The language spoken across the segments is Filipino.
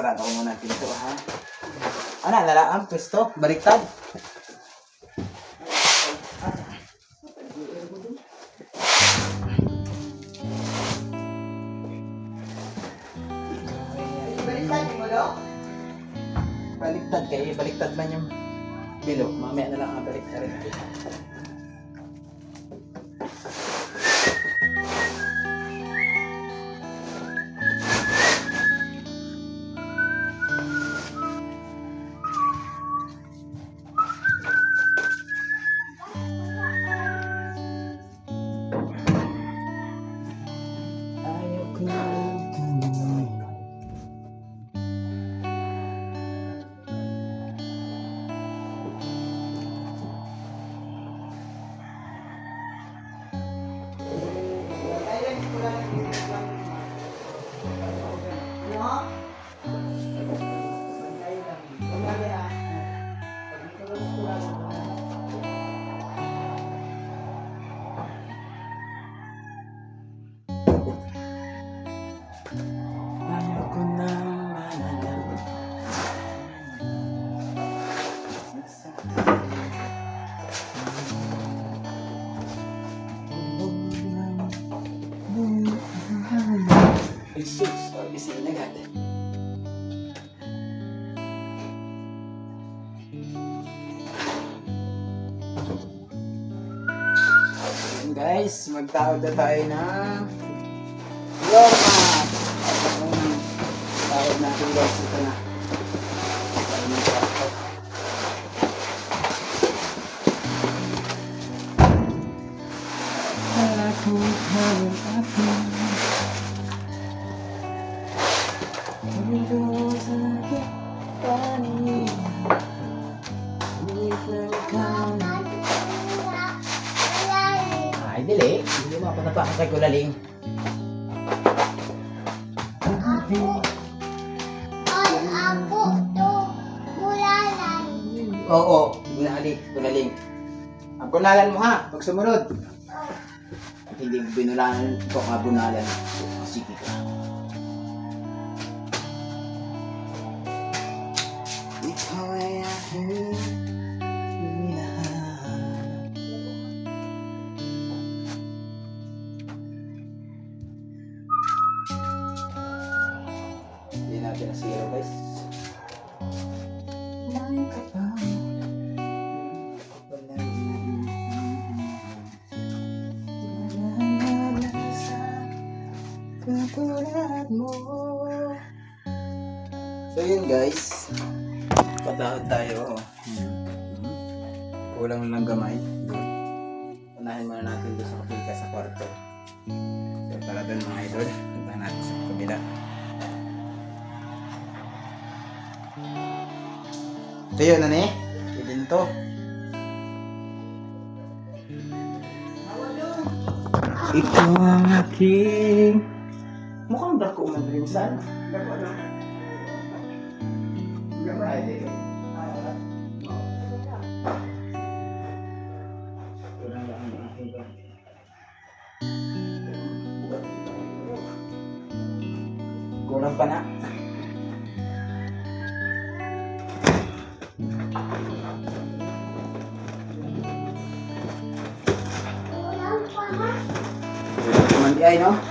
Sarado ko muna pinto ha. Ano, nalaang pwesto? Baliktad? Baliktad kayo, baliktad man yung bilo. Mamaya na lang ang baliktad magtawag na tayo ng mo ako napakasay ko laling. Oo, gunali, gunaling. Ang gunalan mo ha, pag sumunod. At hindi mo binulanan ito ka bunalan. Sige ka. Ikaw ay aking mo. So yun guys. Patahod tayo. Kulang lang gamay. Unahin muna natin doon sa kapilka sa kwarto. So tara doon mga idol. Punta natin sa kabila. Ito yun, ano eh? Ito din to. Ikaw ang aking... Mukhang dako man rin saan. Dako lang. Gamay din. Kurang pa na. Mandi ay no?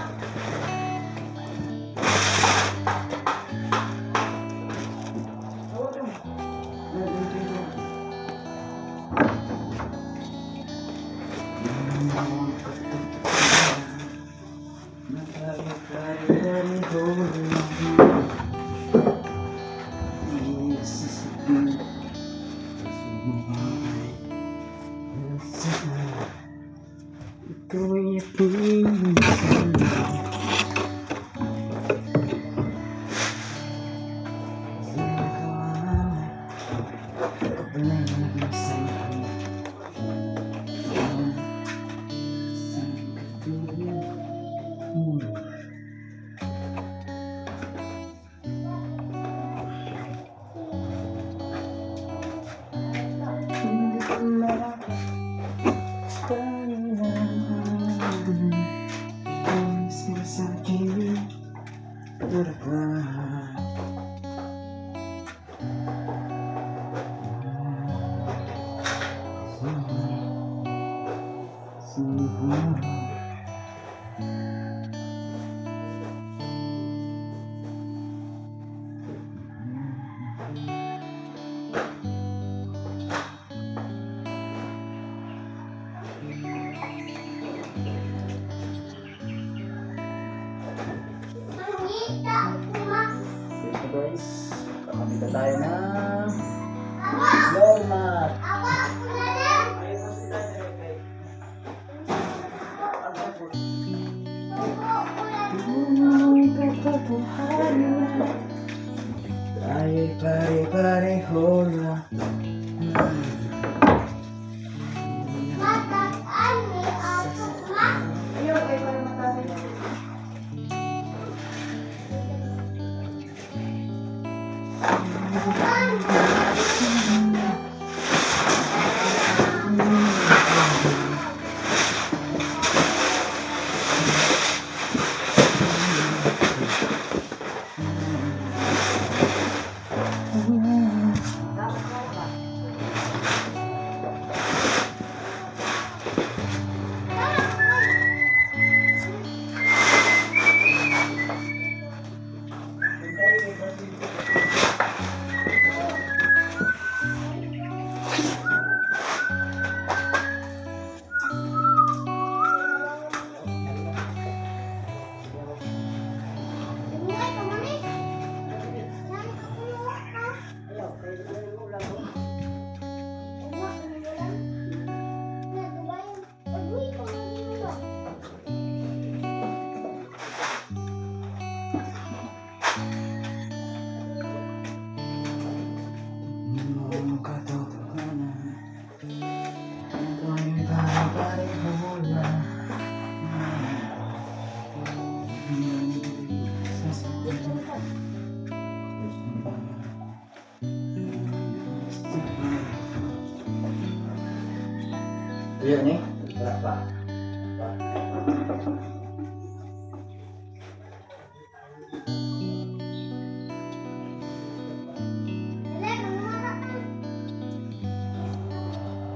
Ayan eh. Wala pa.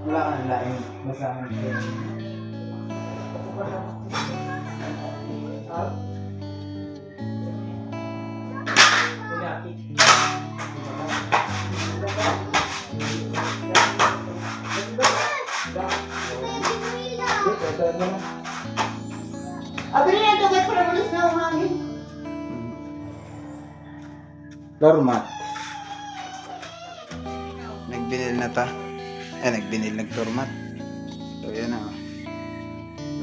Wala ka na laing Dormat. Nagbinil na ta. Eh, nagbinil nagdormat. So, yan na.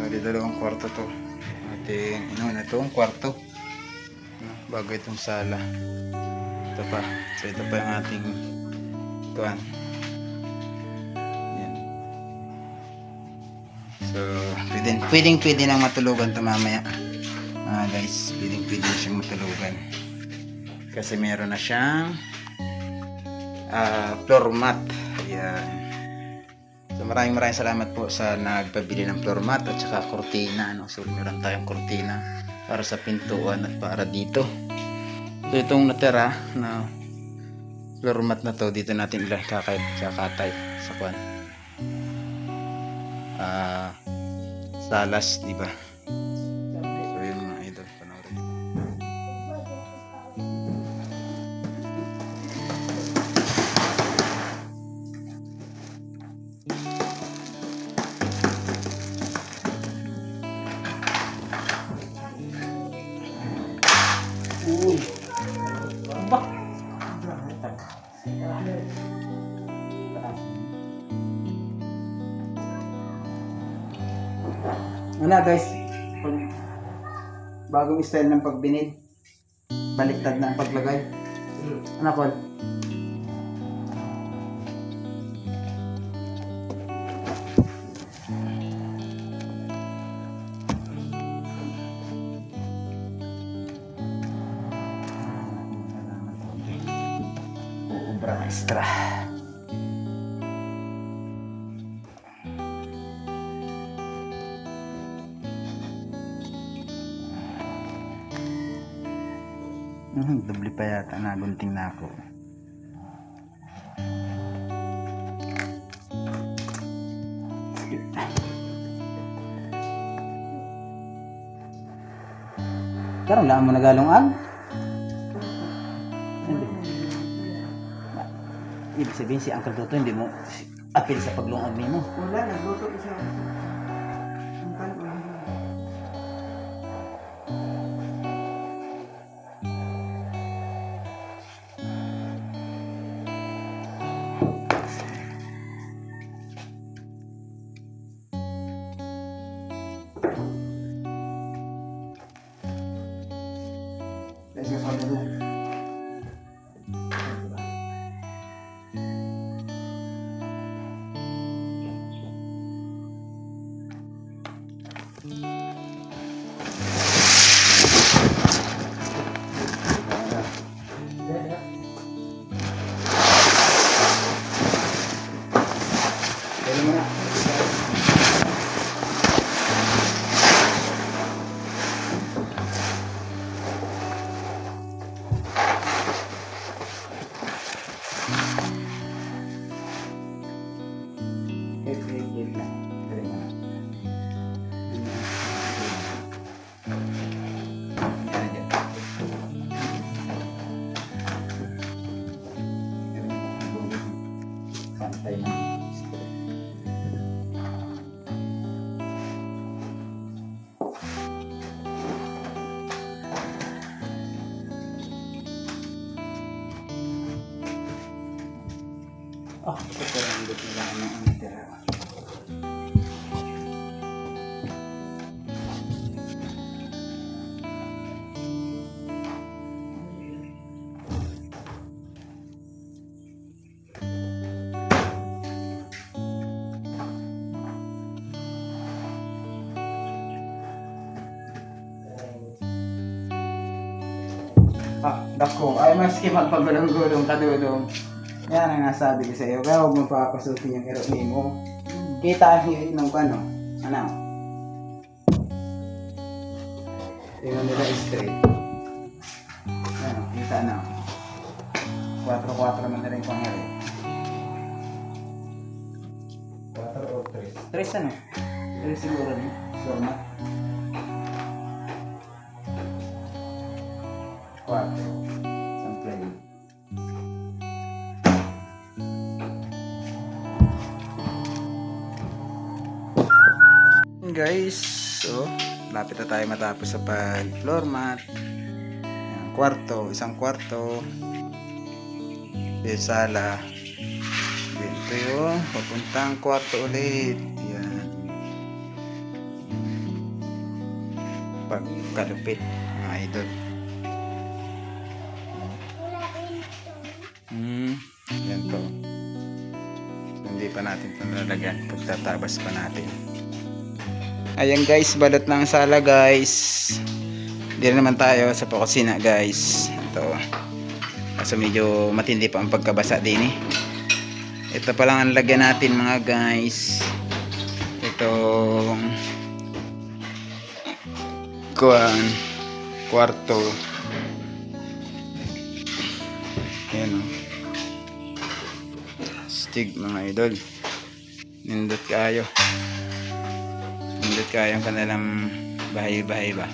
Dali dalawang kwarto to. Ating, ano na to, kwarto. No, Bago itong sala. Ito pa. So, ito pa yung ating tuwan. Yan. So, pwedeng, pwedeng, pwede nang matulugan to mamaya. Ah, guys, pwedeng, pwede siyang matulugan. Kasi meron na siyang ah, floor mat. Ayan. So maraming maraming salamat po sa nagpabili ng floor mat at saka kortina. No? So meron tayong kortina para sa pintuan at para dito. So itong natira na floor mat na to, dito natin ilang kakay, kakatay sa kwan. Ah, salas, di ba? Uy. Aba. Ano guys? Bagong style ng pagbinid. Baliktad na ang paglagay. Ano Paul? Karon lang mo nagalong ag? Hindi. Ibig sabihin si Uncle Toto hindi mo apil sa paglungag nimo. Wala, nagluto siya. Dako. Ay, maski magpagulong-gulong ka dudong. Yan ang nasabi ko sa iyo. Kaya huwag mo papasukin yung iro mo. Kita ng ano. Ano? Tingnan nila straight. Ano, kita na. 4-4 man na rin pangyari. 4 o 3? 3 ano? 3 siguro niyo. Format. Guys. So lapit na tayo matapos sa pag floor mat. Ayan, kwarto isang kwarto. Yung sala. Ito yung papuntang kwarto ulit. Yan pagkalupit mga idol. Hmm yan to hindi pa natin ito nalagyan. Pagtatabas pa natin Ayan guys, balot ng sala guys. Na naman tayo sa pakusina guys. Ito. Kaso medyo matindi pa ang pagkabasa din eh. Ito pa lang ang lagyan natin mga guys. Itong kuan kwarto. Ayan o. Stig mga idol. Nindot kayo. Nindot kayo ang kanilang bahay-bahay ba.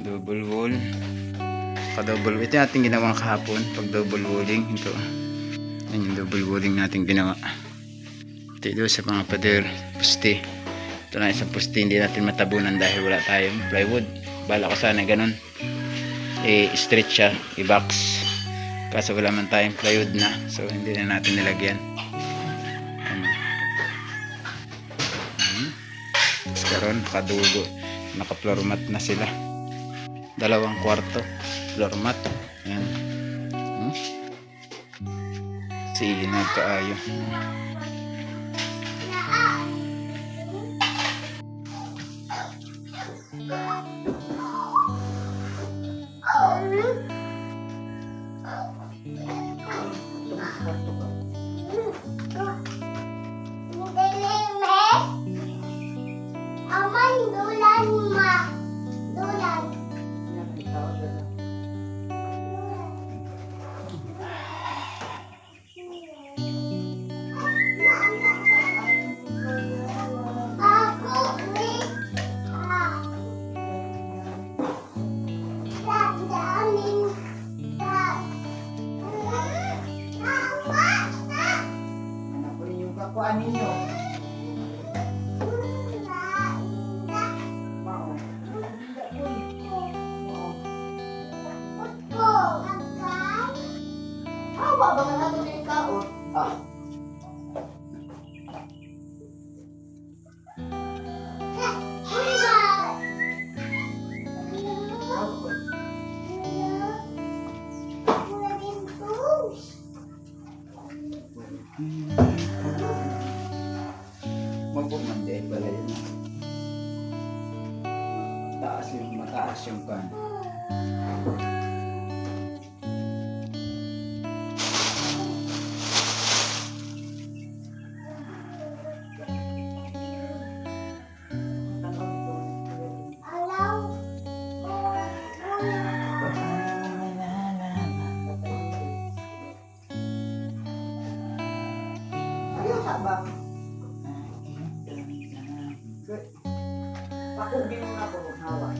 Double wall. Ka-double Ito yung ating ginawang kahapon. Pag double walling. Ito. Yan yung double walling natin ginawa. Ito ito sa mga pader. Pusti. Ito na isang pusti. Hindi natin matabunan dahil wala tayong plywood. Bala ko sana ganun. I-stretch siya. I-box. Kaso wala man tayong plywood na. So hindi na natin nilagyan. Karon nakadugo. Naka-floor mat na sila. Dalawang kwarto. Floor mat. Yan. Hmm? Sinag kaayo. abangan natin ngayong taon. Ah. Ako din mo na ko hawa.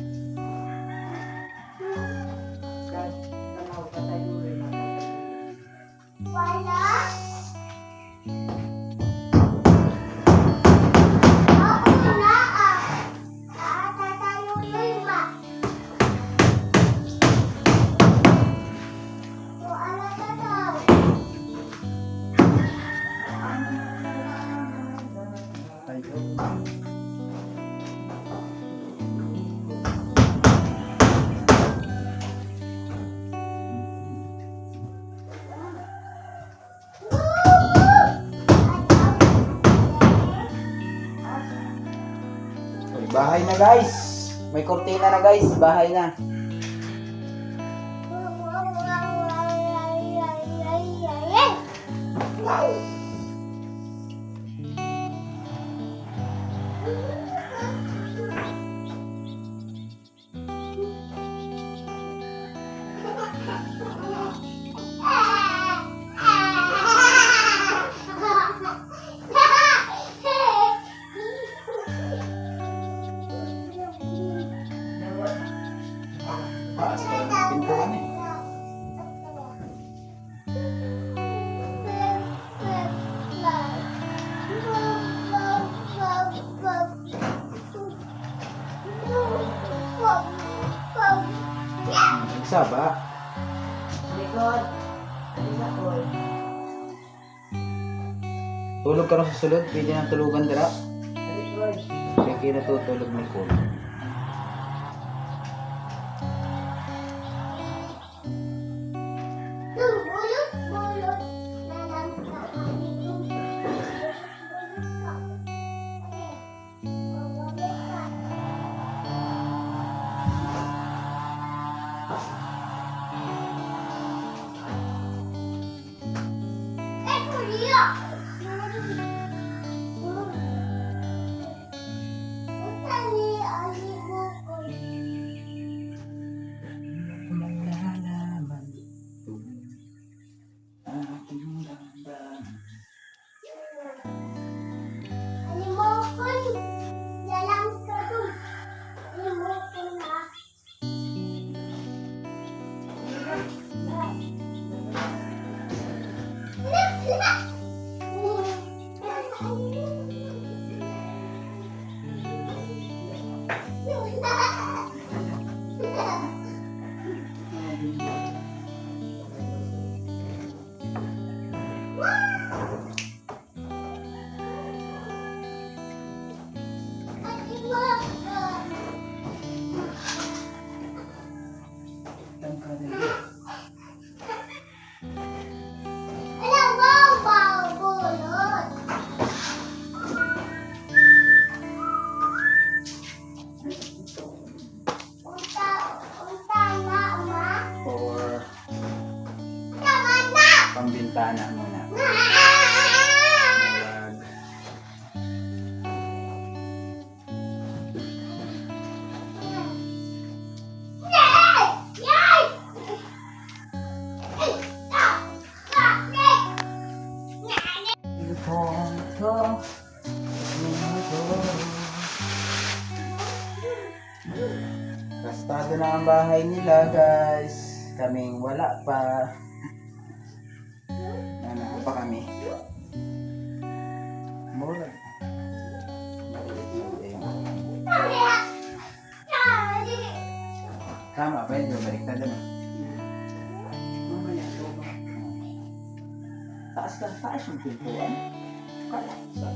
Guys. May kortina na guys, bahay na. Taas Tulog ka rin sa sulod, pwede nang tulugan dira. Sige na tutulog ni Gastado na ang bahay nila guys. Kaming wala pa. Ano pa kami? Mura. Tama ba yun? Baliktad na. Taas ka, taas yung pintuan. Kala, sa...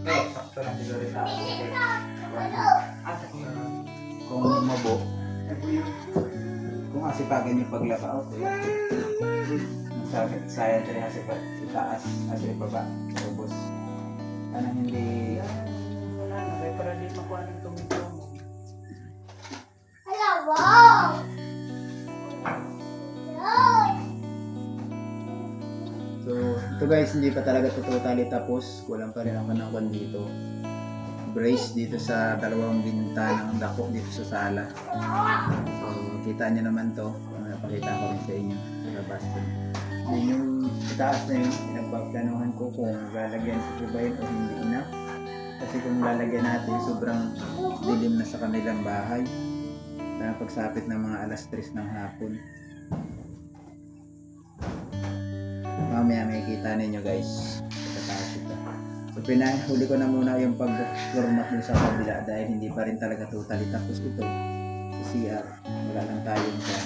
Eh, sakto lang siguro yung taas. Asa hasipagan yung paglaba. Oh. Masakit, sayang tayo hasipag. Itaas, hasipag baba. Ubus. Anong hindi... Wala na, kaya para di makuha ng tumito mo. Hello! So, ito guys, hindi pa talaga totally tapos. Kulang pa rin naman ako dito. Brace dito sa dalawang bintanang dako dito sa sala. So, kita nyo naman to. Napakita ko rin sa inyo. Labas din. Yun yung itaas na yun. Pinagpaplanuhan ko kung lalagyan sa ba yun o hindi na. Kasi kung lalagyan natin, sobrang dilim na sa kanilang bahay. Kaya pagsapit ng mga alas 3 ng hapon. Mamaya may kita ninyo guys. So pinahuli ko na muna yung pag-floor mat dun sa kabila dahil hindi pa rin talaga totally tapos ito. Sa CR. Wala lang tayong sa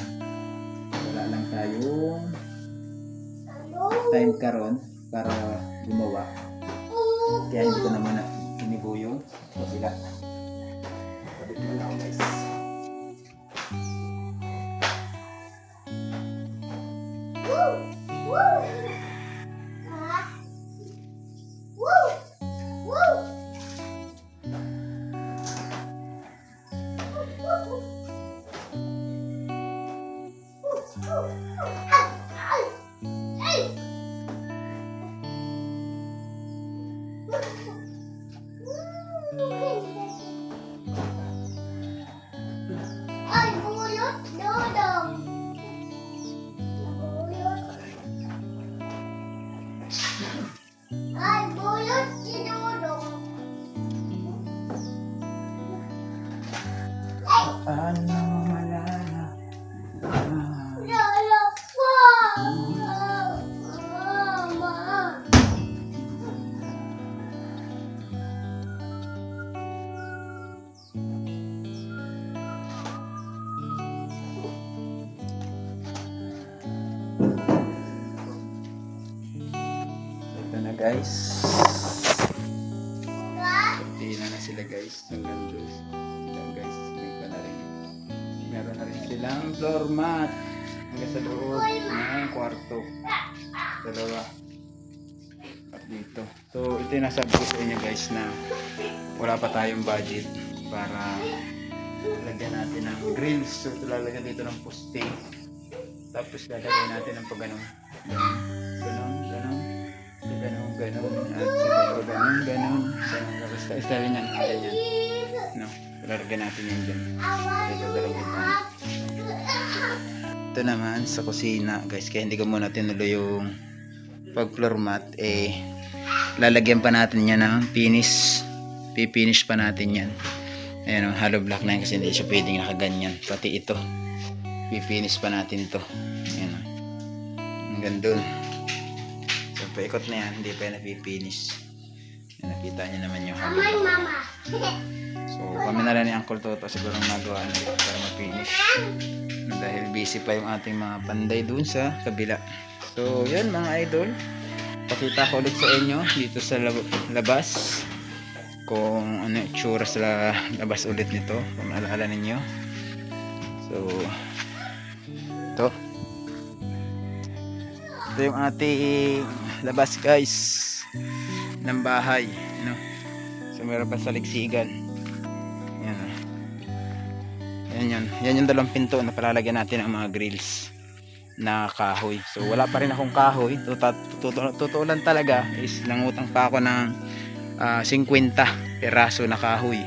wala lang tayong time karon para gumawa. Kaya hindi ko na muna inibo yung kabila. Balik mo lang guys. Guys. Hindi na na sila guys. Hanggang doon. Hanggang guys. May na rin. Meron na rin silang floor mat. Hanggang sa loob ng kwarto. Dalawa. At dito. So ito yung nasabi ko sa inyo guys na wala pa tayong budget para lagyan natin ng grills. So lalagyan dito ng poste. Tapos lalagyan natin ng pag ganun. Ganun. At siguro ganun, ganun. Ganun, tapos style niyan. Ganyan. No, lalagyan natin yan dyan. Ito yan. Ito naman sa kusina guys. Kaya hindi ko muna tinuloy yung pag floor mat. Eh, lalagyan pa natin yan ng finish. Pipinish pa natin yan. Ayan o, hollow block na yan kasi hindi siya pwedeng nakaganyan. Pati ito. Pipinish pa natin to. Ayan o. Hanggang dun. Paikot na yan, hindi pa yan napipinish. Nakita niyo naman yung Aman, block. mama. So, kami na lang ni Uncle Toto siguro magawa na rin para ma-finish. Na Dahil busy pa yung ating mga panday dun sa kabila. So, yan mga idol. Pakita ko ulit sa inyo dito sa lab- labas kung ano yung itsura sa labas ulit nito kung naalala ninyo. So, ito. Ito yung ating labas guys ng bahay. Ano? So, meron pa sa liksigan. Yan. ah. Yan yun. Yan yung dalawang pinto na palalagyan natin ang mga grills na kahoy. So wala pa rin akong kahoy. Totoo, lang talaga is nangutang pa ako ng ah, 50 peraso na kahoy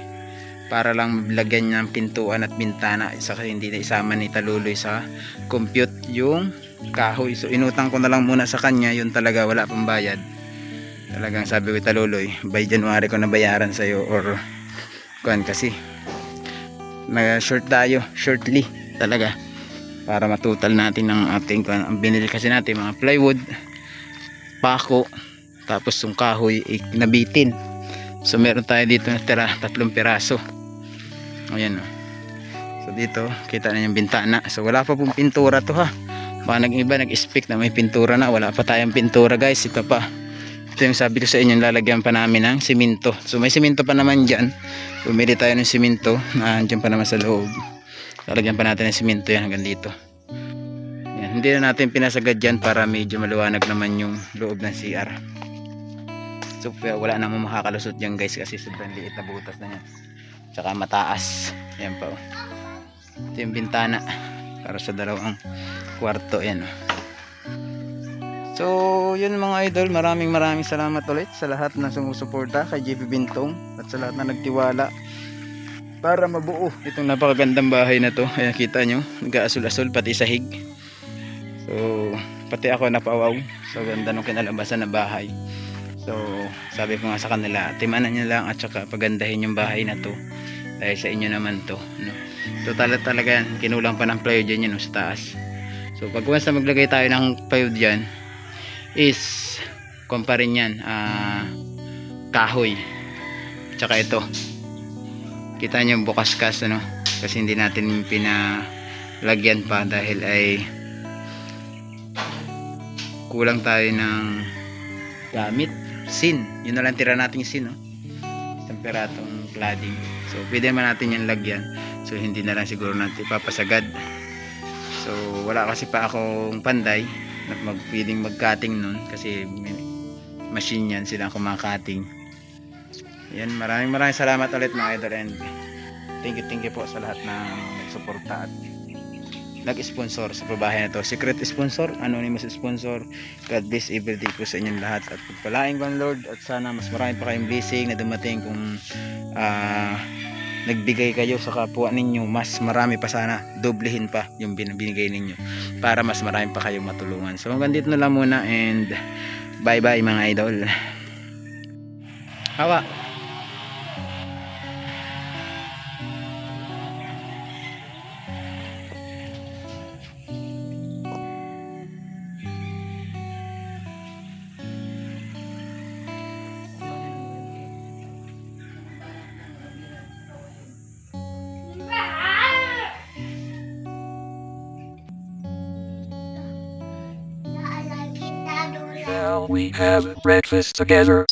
para lang lagyan ng pintuan at bintana isa kasi hindi na isama ni Taluloy sa compute yung kahoy. So inutang ko na lang muna sa kanya. Yun talaga wala pang bayad. Talagang sabi ko Taluloy by January ko na bayaran sa'yo or kuan kasi. Nag short tayo shortly talaga para matutal natin ng ating kuan ang binili kasi natin mga plywood pako tapos yung kahoy eh, nabitin. So meron tayo dito na tira tatlong piraso. Ayan o so dito kita na yung bintana. So wala pa pong pintura to ha baka nag iba nag expect na may pintura na wala pa tayong pintura guys. Ito pa. Ito yung sabi ko sa inyo lalagyan pa namin ng simento. So may simento pa naman dyan. Bumili tayo ng simento na andyan pa naman sa loob. Lalagyan pa natin ng simento yan hanggang dito. Yan. hindi na natin pinasagad dyan para medyo maliwanag naman yung loob ng CR so wala namang makakalusot dyan guys kasi sobrang liit na butas na yan. Tsaka mataas. Yan pa oh. ito yung bintana para sa dalawang kwarto yan. So, yun mga idol, maraming maraming salamat ulit sa lahat na sumusuporta kay JP Bintong at sa lahat na nagtiwala para mabuo itong napakagandang bahay na to. Ayan, kita nyo, nag-aasul-asul pati sahig. So, pati ako napawaw sa ganda ng kinalabasan na bahay. So, sabi ko nga sa kanila, timanan nyo lang at saka pagandahin yung bahay na to. Dahil sa inyo naman to. No? Total talaga yan, kinulang pa ng plywood yan yun no, sa taas. So, pag once na maglagay tayo ng plywood dyan, is, kumparin yan, ah, kahoy. Tsaka ito. Kita nyo bukas kas, ano? Kasi hindi natin pinalagyan pa dahil ay kulang tayo ng gamit sin yun na lang tira natin yung sin no? temperatong cladding so pwede naman natin yung lagyan so hindi na lang siguro natin papasagad so wala kasi pa akong panday na mag, pwedeng mag-cutting nun kasi machine yan sila kumakating yan maraming maraming salamat ulit mga idol and thank you thank you po sa lahat na nagsuporta at nag-sponsor sa pabahay na to. Secret sponsor, anonymous sponsor. God bless everyday po sa inyong lahat at pagpalain ko ang Lord at sana mas marami pa kayong blessing na dumating kung ah, nagbigay kayo sa kapwa ninyo mas marami pa sana. Doblehin pa yung bin- binigay ninyo para mas marami pa kayong matulungan. So hanggang dito na lang muna and bye bye mga idol. Hawa have breakfast together?